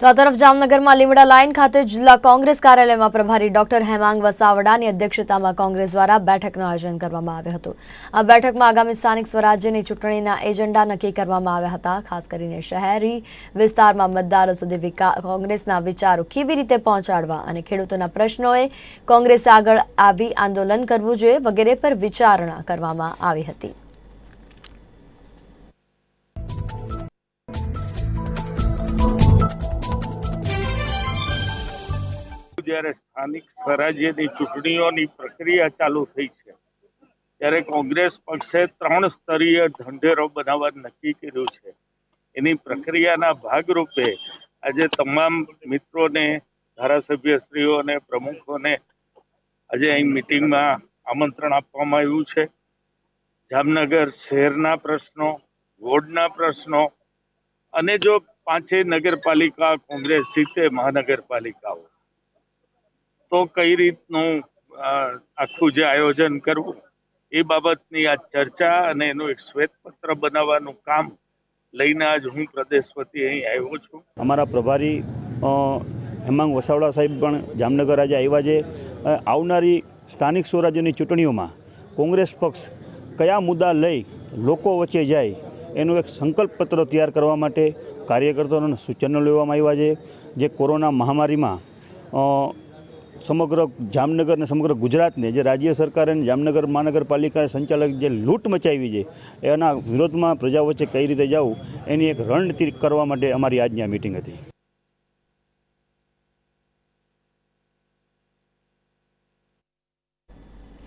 તો આ તરફ જામનગરમાં લીમડા લાઇન ખાતે જિલ્લા કોંગ્રેસ કાર્યાલયમાં પ્રભારી ડોક્ટર હેમાંગ વસાવડાની અધ્યક્ષતામાં કોંગ્રેસ દ્વારા બેઠકનું આયોજન કરવામાં આવ્યું હતું. આ બેઠકમાં આગામી સ્થાનિક સ્વરાજ્યની ચૂંટણીના એજન્ડા નક્કી કરવામાં આવ્યા હતા. ખાસ કરીને શહેરી વિસ્તારમાં મતદારો સુધી કોંગ્રેસના વિચારો કેવી રીતે પહોંચાડવા અને ખેડૂતોના પ્રશ્નોએ કોંગ્રેસે આગળ આવી આંદોલન કરવું જોઈએ વગેરે પર વિચારણા કરવામાં આવી હતી. જ્યારે સ્થાનિક સ્વરાજ્યની ચૂંટણીઓની પ્રક્રિયા ચાલુ થઈ છે, ત્યારે કોંગ્રેસ પક્ષે ત્રણ સ્તરીય ઢંઢેરો બનાવવા નક્કી કર્યું છે. એની પ્રક્રિયાના ભાગરૂપે આજે તમામ મિત્રોને ધારાસભ્યશ્રીઓને પ્રમુખોને આજે અહીં મિટિંગમાં આમંત્રણ આપવામાં આવ્યું છે. જામનગર શહેરના પ્રશ્નો, વોર્ડના પ્રશ્નો અને જો પાંચેય નગરપાલિકા કોંગ્રેસ જીતે મહાનગરપાલિકાઓ. તો કઈ રીતનું આખું જે આયોજન કરવું, એ બાબતની આ ચર્ચા અને એનું એક શ્વેતપત્ર બનાવવાનું કામ લઈને આજ હું પ્રદેશ વતી અહીં આવ્યો છું. અમારા પ્રભારી હેમાંગ વસાવડા સાહેબ પણ જામનગર આજે આવ્યા છે. આવનારી સ્થાનિક સ્વરાજ્યની ચૂંટણીઓમાં કોંગ્રેસ પક્ષ કયા મુદ્દા લઈ લોકો વચ્ચે જાય, એનું એક સંકલ્પ પત્ર તૈયાર કરવા માટે કાર્યકર્તાઓને સૂચનો લેવામાં આવ્યા છે. જે કોરોના મહામારીમાં સમગ્ર જામનગર અને સમગ્ર ગુજરાતને જે રાજ્ય સરકાર અને જામનગર મહાનગરપાલિકા સંચાલક જે લૂંટ મચાવી છે, એના વિરોધમાં પ્રજા વચ્ચે કઈ રીતે જવું, એની એક રણનીતિ કરવા માટે અમારી આજની આ મિટિંગ હતી.